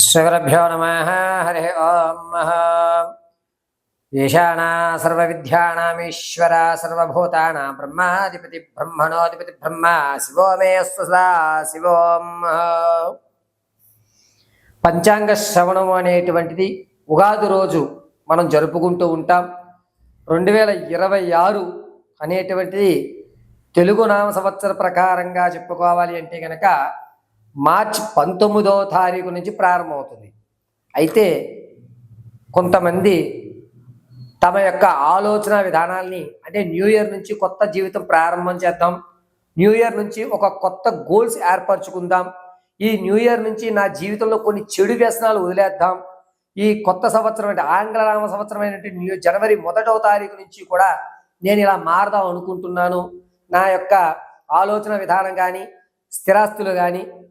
శ్రీగురుభ్యో నమ హరి ఓం ఈశానా సర్వవిద్యానామీశ్వర సర్వభూతానా బ్రహ్మాధిపతి బ్రహ్మణోధిపతి బ్రహ్మ శివో మే సదా శివోం పంచాంగ శ్రవణం అనేటువంటిది ఉగాది రోజు మనం జరుపుకుంటూ ఉంటాం. రెండు వేల ఇరవై ఆరు అనేటువంటిది తెలుగు నామ సంవత్సర ప్రకారంగా చెప్పుకోవాలి అంటే కనుక మార్చ్ పంతొమ్మిదో తారీఖు నుంచి ప్రారంభమవుతుంది. అయితే కొంతమంది తమ యొక్క ఆలోచన విధానాల్ని అంటే న్యూ ఇయర్ నుంచి కొత్త జీవితం ప్రారంభం చేద్దాం న్యూ ఇయర్ నుంచి ఒక కొత్త గోల్స్ ఏర్పరచుకుందాం ఈ న్యూ ఇయర్ నుంచి నా జీవితంలో కొన్ని చెడు వ్యసనాలు వదిలేద్దాం ఈ కొత్త సంవత్సరం అంటే ఆంగ్ల నామ సంవత్సరం అయినటువంటి న్యూ జనవరి మొదటవ తారీఖు నుంచి కూడా నేను ఇలా మారదాం అనుకుంటున్నాను. నా యొక్క ఆలోచన విధానం కానీ స్థిరాస్తులు కానీ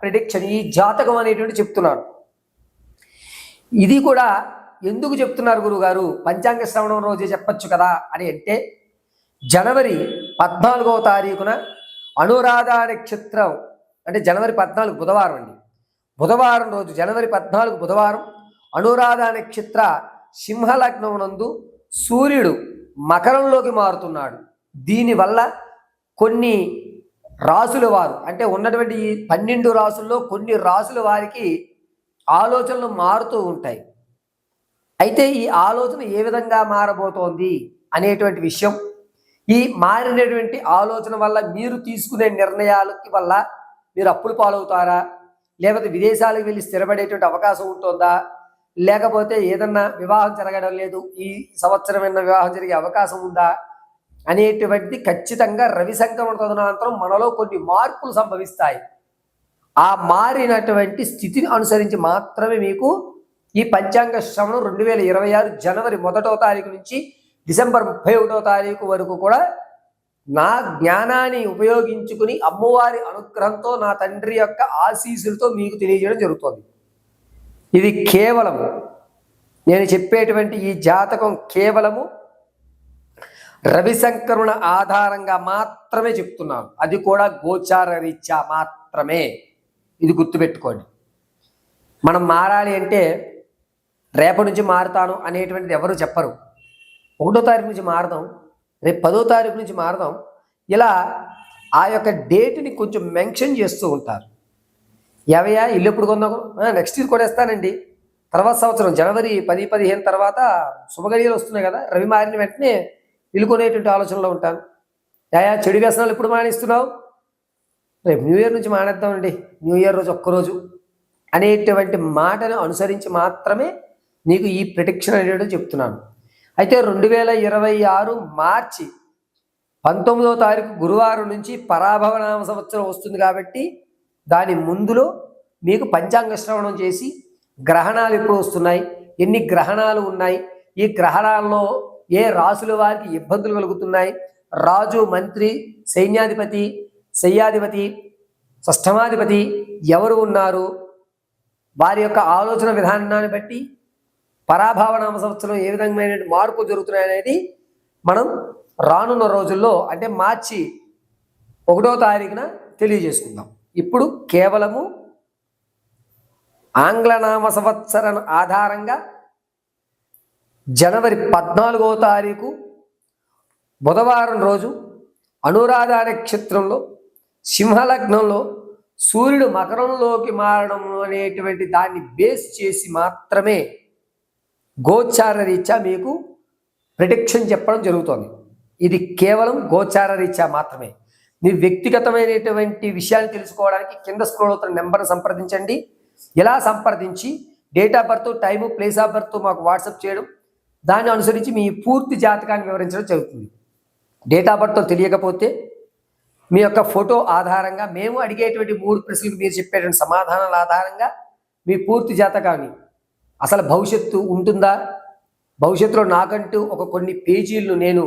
ప్రిడిక్షన్ ఈ జాతకం అనేటువంటి చెప్తున్నారు ఇది కూడా ఎందుకు చెప్తున్నారు గురుగారు? పంచాంగ శ్రవణం రోజే చెప్పొచ్చు కదా అని అంటే జనవరి పద్నాలుగవ తారీఖున అనురాధ నక్షత్రం అంటే జనవరి పద్నాలుగు బుధవారం అండి. బుధవారం రోజు జనవరి పద్నాలుగు బుధవారం అనురాధ నక్షత్ర సింహలగ్నమునందు సూర్యుడు మకరంలోకి మారుతున్నాడు. దీనివల్ల కొన్ని రాసుల వారు అంటే ఉన్నటువంటి ఈ పన్నెండు రాసుల్లో కొన్ని రాసుల వారికి ఆలోచనలు మారుతూ ఉంటాయి. అయితే ఈ ఆలోచన ఏ విధంగా మారబోతోంది అనేటువంటి విషయం ఈ మారినటువంటి ఆలోచన వల్ల మీరు తీసుకునే నిర్ణయాలకి వల్ల మీరు అప్పులు పాలవుతారా? లేకపోతే విదేశాలకు వెళ్ళి స్థిరపడేటువంటి అవకాశం ఉంటుందా? లేకపోతే ఏదన్నా వివాహం జరగడం లేదు ఈ సంవత్సరం వివాహం జరిగే అవకాశం ఉందా? అనేటువంటిది ఖచ్చితంగా రవి సంక్రమణ తదనంతరం మనలో కొన్ని మార్పులు సంభవిస్తాయి. ఆ మారినటువంటి స్థితిని అనుసరించి మాత్రమే మీకు ఈ పంచాంగ శ్రవణం రెండు వేల ఇరవై ఆరు జనవరి మొదటో తారీఖు నుంచి డిసెంబర్ ముప్పై ఒకటో తారీఖు వరకు కూడా నా జ్ఞానాన్ని ఉపయోగించుకుని అమ్మవారి అనుగ్రహంతో నా తండ్రి యొక్క ఆశీస్సులతో మీకు తెలియజేయడం జరుగుతుంది. ఇది కేవలము. నేను చెప్పేటువంటి ఈ జాతకం కేవలము రవి ఆధారంగా మాత్రమే చెప్తున్నాను. అది కూడా గోచార రీత్యా మాత్రమే. ఇది గుర్తుపెట్టుకోండి. మనం మారాలి అంటే రేపటి నుంచి మారుతాను అనేటువంటిది ఎవరు చెప్పరు. ఒకటో తారీఖు నుంచి మారదాం రేపు పదో తారీఖు నుంచి మారదాం. ఇలా ఆ యొక్క డేట్ని కొంచెం మెన్షన్ చేస్తూ ఉంటారు. ఎవయా ఇల్లు ఎప్పుడు కొందాం నెక్స్ట్ ఇయర్ కొనేస్తానండి. తర్వాత సంవత్సరం జనవరి పది పదిహేను తర్వాత శుభగడియలు వస్తున్నాయి కదా రవి మారిన వెంటనే ఇల్లుకునేటువంటి ఆలోచనలో ఉంటాను. యాయా చెడు వ్యసనాలు ఎప్పుడు మానేస్తున్నావు? రేపు న్యూ ఇయర్ నుంచి మానేద్దామండి. న్యూ ఇయర్ రోజు ఒక్కరోజు. అనేటువంటి మాటను అనుసరించి మాత్రమే నీకు ఈ ప్రిడిక్షన్ అనేటువంటి చెప్తున్నాను. అయితే రెండు వేల ఇరవై ఆరు మార్చి పంతొమ్మిదో తారీఖు గురువారం నుంచి పరాభవనామ సంవత్సరం వస్తుంది కాబట్టి దాని ముందులో మీకు పంచాంగ శ్రవణం చేసి గ్రహణాలు ఎప్పుడు వస్తున్నాయి? ఎన్ని గ్రహణాలు ఉన్నాయి? ఈ గ్రహణాల్లో ఏ రాసుల వారికి ఇబ్బందులు కలుగుతున్నాయి? రాజు మంత్రి సైన్యాధిపతి శయ్యాధిపతి షష్టమాధిపతి ఎవరు ఉన్నారు? వారి యొక్క ఆలోచన విధానాన్ని బట్టి పరాభావనామ సంవత్సరం ఏ విధమైన మార్పు జరుగుతున్నాయి అనేది మనం రానున్న రోజుల్లో అంటే మార్చి ఒకటో తారీఖున తెలియజేసుకుందాం. ఇప్పుడు కేవలము ఆంగ్లనామ సంవత్సరం ఆధారంగా జనవరి పద్నాలుగో తారీఖు బుధవారం రోజు అనురాధ నక్షత్రంలో సింహలగ్నంలో సూర్యుడు మకరంలోకి మారడం అనేటువంటి దాన్ని బేస్ చేసి మాత్రమే గోచార రీత్యా మీకు ప్రిడిక్షన్ చెప్పడం జరుగుతోంది. ఇది కేవలం గోచార రీత్యా మాత్రమే. మీ వ్యక్తిగతమైనటువంటి విషయాన్ని తెలుసుకోవడానికి కింద స్క్రోల్ అవుతున్న నెంబర్ను సంప్రదించండి. ఎలా సంప్రదించి date of birth time place of birth మాకు వాట్సాప్ చేయడం. దాన్ని అనుసరించి మీ పూర్తి జాతకాన్ని వివరించడం జరుగుతుంది. డేట్ ఆఫ్ బర్త్ తెలియకపోతే మీ యొక్క ఫోటో ఆధారంగా మేము అడిగేటువంటి మూడు ప్రశ్నలకు మీరు చెప్పేటువంటి సమాధానాల ఆధారంగా మీ పూర్తి జాతకాన్ని అసలు భవిష్యత్తు ఉంటుందా? భవిష్యత్తులో నాకంటూ ఒక కొన్ని పేజీలను నేను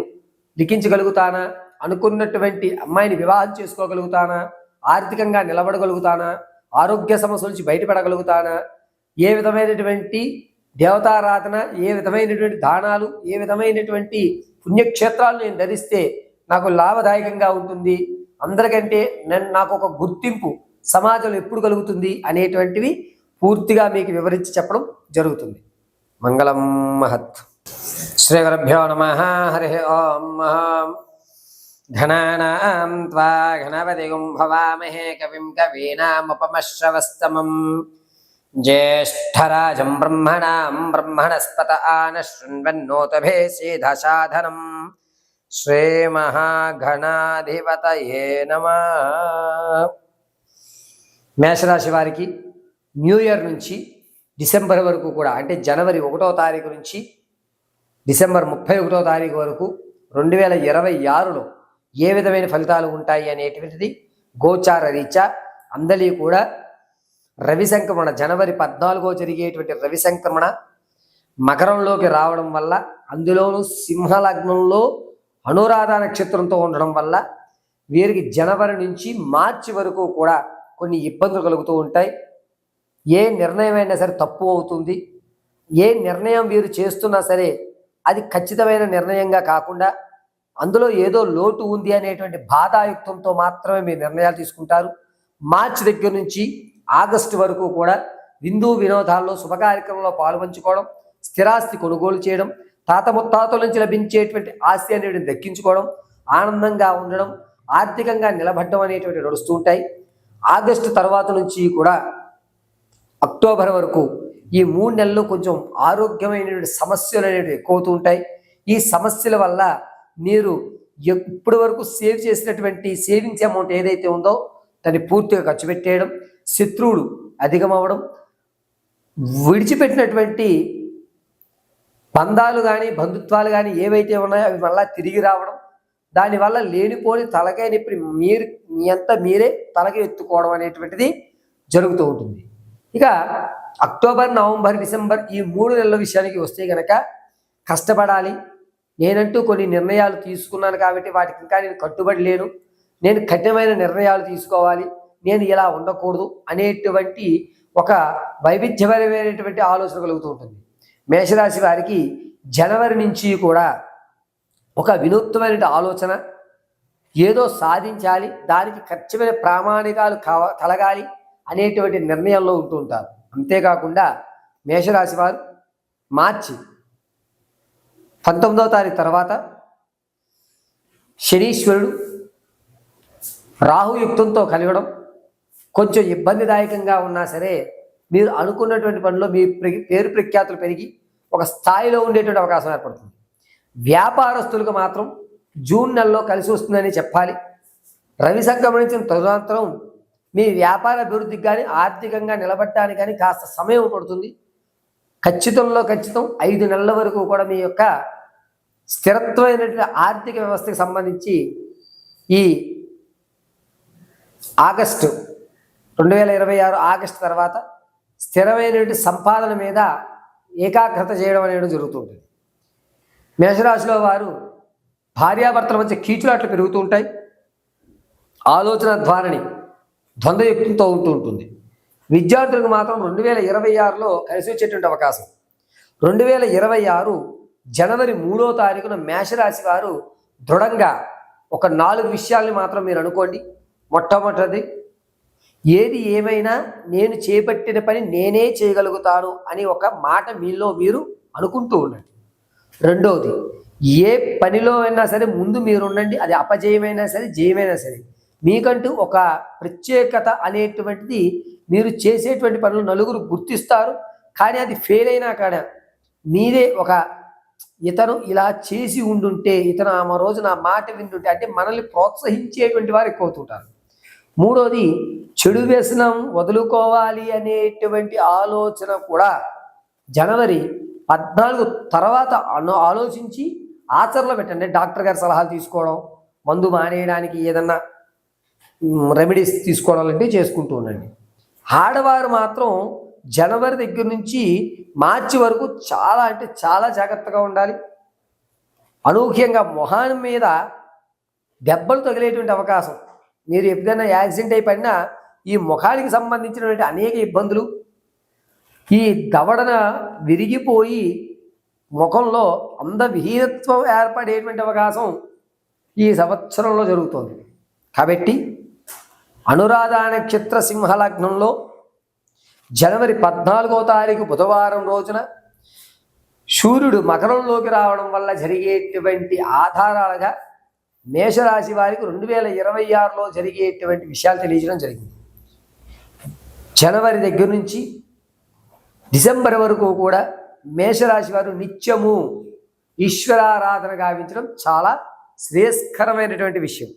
లిఖించగలుగుతానా? అనుకున్నటువంటి అమ్మాయిని వివాహం చేసుకోగలుగుతానా? ఆర్థికంగా నిలబడగలుగుతానా? ఆరోగ్య సమస్యల నుంచి బయటపడగలుగుతానా? ఏ విధమైనటువంటి దేవతారాధన ఏ విధమైనటువంటి దానాలు ఏ విధమైనటువంటి పుణ్యక్షేత్రాలు నేను ధరిస్తే నాకు లాభదాయకంగా ఉంటుంది? అందరికంటే నేను నాకు ఒక గుర్తింపు సమాజంలో ఎప్పుడు కలుగుతుంది అనేటువంటివి పూర్తిగా మీకు వివరించి చెప్పడం జరుగుతుంది. మంగళం మహత్. శ్రీ గురుభ్యో నమ. హరి ఓం ఘనానాం త్వా గణపతిగుం భవామహే కవిం కవీనాముపమశ్రవస్తమం. ज्येष्ठराजं ब्रह्मणां ब्रह्मणस्पत आनशृण्वन्नोतभेसीधसाधनं శ్రీమహాఘనాధిపతయే నమ మేషరాశి వారికి న్యూ ఇయర్ నుంచి డిసెంబర్ వరకు కూడా అంటే జనవరి ఒకటో తారీఖు నుంచి డిసెంబర్ ముప్పై ఒకటో తారీఖు వరకు రెండు వేల ఇరవై ఆరులో ఏ విధమైన ఫలితాలు ఉంటాయి అనేటువంటిది గోచార రీత్యా అందరి కూడా రవి సంక్రమణ జనవరి పద్నాలుగో జరిగేటువంటి రవి సంక్రమణ మకరంలోకి రావడం వల్ల అందులోనూ సింహలగ్నంలో అనురాధ నక్షత్రంతో ఉండడం వల్ల వీరికి జనవరి నుంచి మార్చి వరకు కూడా కొన్ని ఇబ్బందులు కలుగుతూ ఉంటాయి. ఏ నిర్ణయం అయినా సరే తప్పు అవుతుంది. ఏ నిర్ణయం వీరు చేస్తున్నా సరే అది ఖచ్చితమైన నిర్ణయంగా కాకుండా అందులో ఏదో లోటు ఉంది అనేటువంటి బాధాయుక్తంతో మాత్రమే మీరు నిర్ణయాలు తీసుకుంటారు. మార్చి దగ్గర నుంచి ఆగస్టు వరకు కూడా విందు వినోదాల్లో శుభ కార్యక్రమంలో పాల్పంచుకోవడం స్థిరాస్తి కొనుగోలు చేయడం తాత ముత్తాతల నుంచి లభించేటువంటి ఆస్తి అనేది దక్కించుకోవడం ఆనందంగా ఉండడం ఆర్థికంగా నిలబడడం అనేటువంటి నడుస్తూ ఉంటాయి. ఆగస్టు తర్వాత నుంచి కూడా అక్టోబర్ వరకు ఈ మూడు నెలలు కొంచెం ఆరోగ్యమైనటువంటి సమస్యలు అనేవి ఎక్కువ ఉంటాయి. ఈ సమస్యల వల్ల మీరు ఎప్పటి ఇప్పటి వరకు సేవ్ చేసినటువంటి సేవింగ్స్ అమౌంట్ ఏదైతే ఉందో దాన్ని పూర్తిగా ఖర్చు పెట్టేయడం శత్రువులు అధికమవ్వడం విడిచిపెట్టినటువంటి బంధాలు కానీ బంధుత్వాలు కానీ ఏవైతే ఉన్నాయో అవి మళ్ళీ తిరిగి రావడం దానివల్ల లేనిపోని తలకాయ నొప్పి మీరు మీ అంతా మీరే తలకి ఎత్తుకోవడం అనేటువంటిది జరుగుతూ ఉంటుంది. ఇక అక్టోబర్ నవంబర్ డిసెంబర్ ఈ మూడు నెలల విషయానికి వస్తే గనక కష్టపడాలి. నేనంటూ కొన్ని నిర్ణయాలు తీసుకున్నాను కాబట్టి వాటికి ఇంకా నేను కట్టుబడి లేను. నేను కఠినమైన నిర్ణయాలు తీసుకోవాలి. నేను ఇలా ఉండకూడదు అనేటువంటి ఒక వైవిధ్యపరమైనటువంటి ఆలోచన కలుగుతూ ఉంటుంది. మేషరాశి వారికి జనవరి నుంచి కూడా ఒక వినూత్నమైన ఆలోచన ఏదో సాధించాలి దానికి ఖచ్చితమైన ప్రామాణికాలు కావ కలగాలి అనేటువంటి నిర్ణయంలో ఉంటూ ఉంటారు. అంతేకాకుండా మేషరాశి వారు మార్చి పంతొమ్మిదవ తారీఖు తర్వాత శనీశ్వరుడు రాహుయుక్తంతో కలగడం కొంచెం ఇబ్బందిదాయకంగా ఉన్నా సరే మీరు అనుకున్నటువంటి పనిలో మీ పేరు ప్రఖ్యాతులు పెరిగి ఒక స్థాయిలో ఉండేటువంటి అవకాశం ఏర్పడుతుంది. వ్యాపారస్తులకు మాత్రం జూన్ నెలలో కలిసి వస్తుందని చెప్పాలి. రవి సంక్రమణించిన తదనంతరం మీ వ్యాపార అభివృద్ధికి కానీ ఆర్థికంగా నిలబడటానికి కానీ కాస్త సమయం పడుతుంది. ఖచ్చితంలో ఖచ్చితం ఐదు నెలల వరకు కూడా మీ యొక్క స్థిరత్వమైనటువంటి ఆర్థిక వ్యవస్థకి సంబంధించి ఈ ఆగస్టు రెండు వేల ఇరవై ఆరు ఆగస్టు తర్వాత స్థిరమైనటువంటి సంపాదన మీద ఏకాగ్రత చేయడం అనేది జరుగుతుంటుంది. మేషరాశిలో వారు భార్యాభర్తల మధ్య కీచులాట్లు పెరుగుతూ ఉంటాయి. ఆలోచన ధోరణి ద్వంద్వయుక్తంతో ఉంటూ ఉంటుంది. విద్యార్థులకు మాత్రం రెండు వేల ఇరవై ఆరులో కలిసి వచ్చేటువంటి అవకాశం. రెండు వేల ఇరవై ఆరు జనవరి మూడో తారీఖున మేషరాశి వారు దృఢంగా ఒక నాలుగు విషయాల్ని మాత్రం మీరు అనుకోండి. మొట్టమొదటిది ఏది ఏమైనా నేను చేపట్టిన పని నేనే చేయగలుగుతాను అని ఒక మాట మీలో మీరు అనుకుంటూ ఉండండి. రెండవది ఏ పనిలో అయినా సరే ముందు మీరు ఉండండి. అది అపజయమైనా సరే జయమైనా సరే. మీకంటూ ఒక ప్రత్యేకత అనేటువంటిది మీరు చేసేటువంటి పనులు నలుగురు గుర్తిస్తారు. కానీ అది ఫెయిల్ అయినా కానీ మీరే ఒక ఇతను ఇలా చేసి ఉండుంటే ఇతను ఆమె రోజు నా మాట వింటుంటే అంటే మనల్ని ప్రోత్సహించేటువంటి వారు ఎక్కువ అవుతుంటారు. మూడోది చెడు వ్యసనం వదులుకోవాలి అనేటువంటి ఆలోచన కూడా జనవరి పద్నాలుగు తర్వాత ఆలోచించి ఆచరణలో పెట్టండి. డాక్టర్ గారి సలహాలు తీసుకోవడం మందు మానేయడానికి ఏదన్నా రెమెడీస్ తీసుకోవడం లాంటివి చేసుకుంటూ ఉండండి. ఆడవారు మాత్రం జనవరి దగ్గర నుంచి మార్చి వరకు చాలా అంటే చాలా జాగ్రత్తగా ఉండాలి. అనూహ్యంగా మొహాన్ మీద దెబ్బలు తగిలేటువంటి అవకాశం మీరు ఎప్పుడైనా యాక్సిడెంట్ అయి పడినా ఈ ముఖానికి సంబంధించినటువంటి అనేక ఇబ్బందులు ఈ దవడన విరిగిపోయి ముఖంలో అందవిహీనత్వం ఏర్పడేటువంటి అవకాశం ఈ సంవత్సరంలో జరుగుతోంది. కాబట్టి అనురాధ నక్షత్ర సింహలగ్నంలో జనవరి పద్నాలుగో తారీఖు బుధవారం రోజున సూర్యుడు మకరంలోకి రావడం వల్ల జరిగేటువంటి ఆధారాలుగా మేషరాశి వారికి రెండు వేల ఇరవై ఆరులో జరిగేటువంటి విషయాలు తెలియజేయడం జరిగింది. జనవరి దగ్గర నుంచి డిసెంబర్ వరకు కూడా మేషరాశి వారు నిత్యము ఈశ్వరారాధన గావించడం చాలా శ్రేయస్కరమైనటువంటి విషయం.